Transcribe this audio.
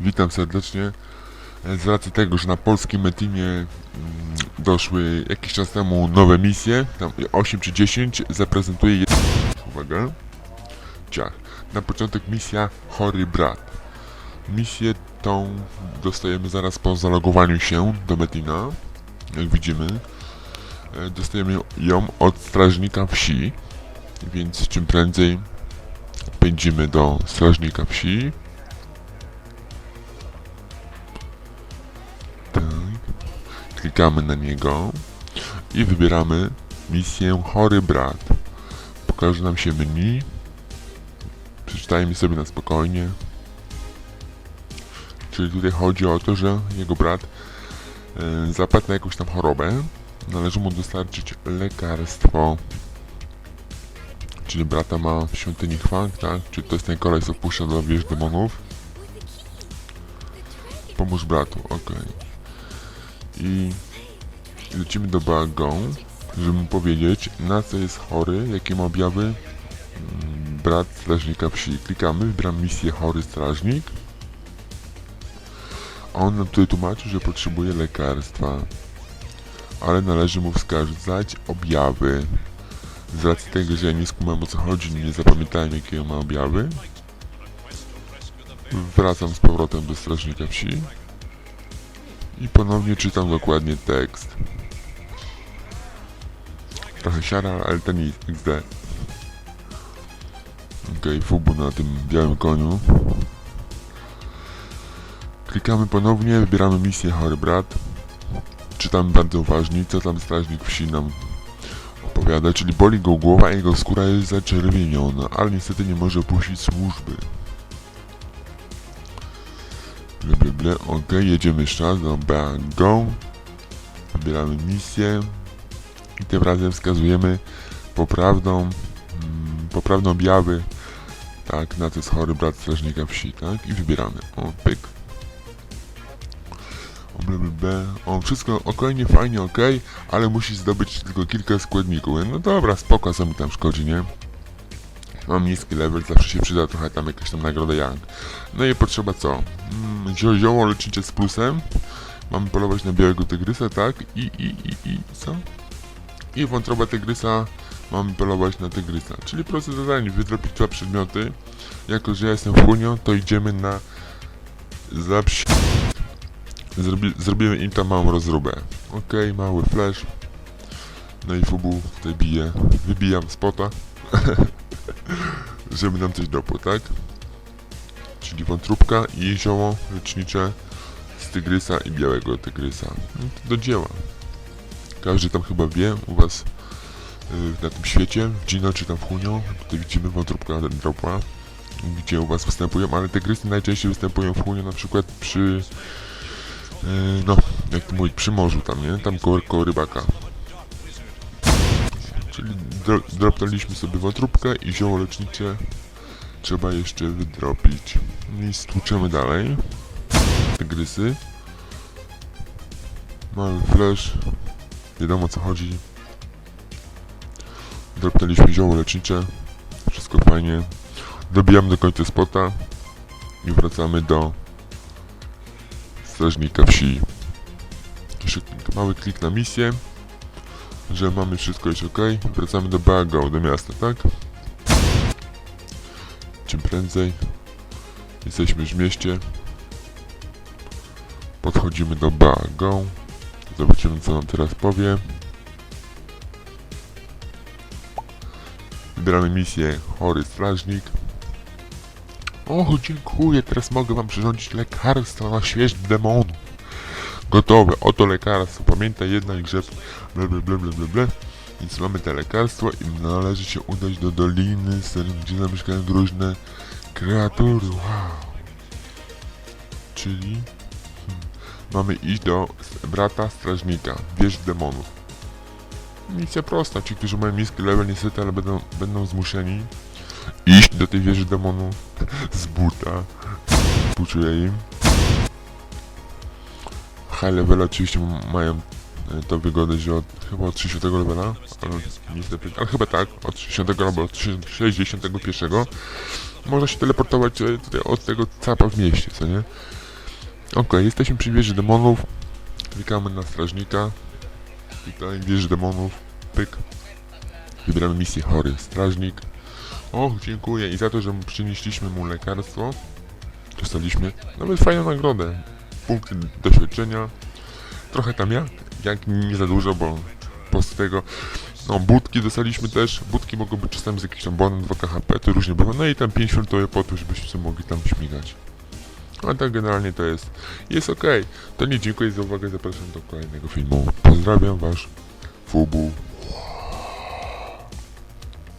Witam serdecznie. E, Z racji tego, że na polskim Metinie mm, doszły jakiś czas temu nowe misje, tam 8 czy 10, zaprezentuję je... Uwaga. Ciach. Na początek misja Chory Brat. Misję tą dostajemy zaraz po zalogowaniu się do Metina. Jak widzimy. E, Dostajemy ją od strażnika wsi. Więc czym prędzej pędzimy do strażnika wsi. Klikamy na niego i wybieramy misję Chory Brat. Pokaże nam się menu. Przeczytajmy sobie na spokojnie. Czyli tutaj chodzi o to, że jego brat e, zapadł na jakąś tam chorobę. Należy mu dostarczyć lekarstwo. Czyli brata ma w świątyni Chwang, tak? Czy to jest ten kolej, co wpuszcza do wież demonów? Pomóż bratu, okej. I lecimy do Bagą, żeby mu powiedzieć, na co jest chory, jakie ma objawy mm, brat strażnika wsi. Klikamy, wybieram misję chory strażnik. On nam tutaj tłumaczy, że potrzebuje lekarstwa. Ale należy mu wskazać objawy. Z racji tego, że ja nie skumam o co chodzi, nie zapamiętałem jakie ma objawy. Wracam z powrotem do strażnika wsi. I ponownie czytam dokładnie tekst. Trochę siara, ale ten jest XD. Okej, fubu na tym białym koniu. Klikamy ponownie, wybieramy misję Chory Brat. Czytamy bardzo uważnie, co tam strażnik wsi nam opowiada, czyli boli go głowa, a jego skóra jest zaczerwieniona, ale niestety nie może opuścić służby. Ble. Ok, jedziemy dobra, go. Wybieramy misję. I tym razem wskazujemy poprawną, mm, poprawne objawy, tak, na to jest chory brat strażnika wsi, tak, i wybieramy. O, pyk. O. O, wszystko okojnie, fajnie, okej, ale musi zdobyć tylko kilka składników. No dobra, spoko, co mi tam szkodzi, nie? Mam niski level, zawsze się przyda trochę tam jakaś tam nagroda Young. No i potrzeba co? Mm, zio- zioło lecznicze z plusem. Mamy polować na białego tygrysa, tak? I, i, i, i co? I wątroba tygrysa mamy polować na tygrysa. Czyli proste zadanie, wydropić dwa przedmioty. Jako, że ja jestem Hunio, to idziemy na zapsi... Zrobi, zrobimy im tam małą rozróbę. Okej, mały flash. No i Fubu tutaj bije. Wybijam spota. żeby nam coś dopło, tak? Czyli wątróbka i zioło lecznicze z tygrysa i białego tygrysa. No to do dzieła. Każdy tam chyba wie u was y, na tym świecie, w Gino czy tam Hunio, tutaj widzimy wątróbka dropła, gdzie u was występują, ale tygrysy najczęściej występują w Hunio na przykład przy y, no, jak to mówić, przy morzu tam, nie? Tam koło, koło rybaka. Czyli dro, dropnęliśmy sobie wątróbkę i zioło lecznicze trzeba jeszcze wydropić. I stłuczemy dalej. Tygrysy. Mały flash. Wiadomo co chodzi. Dropnęliśmy zioło lecznicze. Wszystko fajnie. Dobijamy do końca spota. I wracamy do strażnika wsi. Mały klik na misję że mamy wszystko jest ok. Wracamy do Bago, do miasta, tak? Czym prędzej jesteśmy już w mieście. Podchodzimy do Bago. Zobaczymy co nam teraz powie. Wybieramy misję Chory Strażnik. O, dziękuję, teraz mogę wam przyrządzić lekarstwo na śmierć demonów. Gotowe, oto lekarstwo. Pamiętaj jednak, że ble ble ble. Więc mamy te lekarstwo i należy się udać do Doliny gdzie zamieszkają różne kreatury. Wow. Czyli hmm, mamy iść do brata strażnika, wież demonów. Misja prosta, ci, którzy mają niski level niestety, ale będą, będą zmuszeni iść do tej wieży demonów z buta. Współczuję im. High level oczywiście mają e, tą wygodę, że od, chyba od 30 levela, ale ale chyba tak, od 60 albo od 61 można się teleportować e, tutaj od tego capa w mieście, co nie? Okej, jesteśmy przy wieży demonów. Klikamy na strażnika. Tutaj wieży demonów. Pyk. Wybieramy misję chory strażnik. Och, dziękuję. I za to, że przynieśliśmy mu lekarstwo, dostaliśmy nawet fajną nagrodę. Punkty doświadczenia. Trochę tam jak, jak nie za dużo, bo po tego no, budki dostaliśmy też. Budki mogą być czasami z jakimś tam bonem 2 KHP, to różnie bywa. No i tam 5 filtroje po to, żebyśmy mogli tam śmigać. A tak generalnie to jest, jest ok. To nie dziękuję za uwagę, zapraszam do kolejnego filmu. Pozdrawiam, wasz Fubu.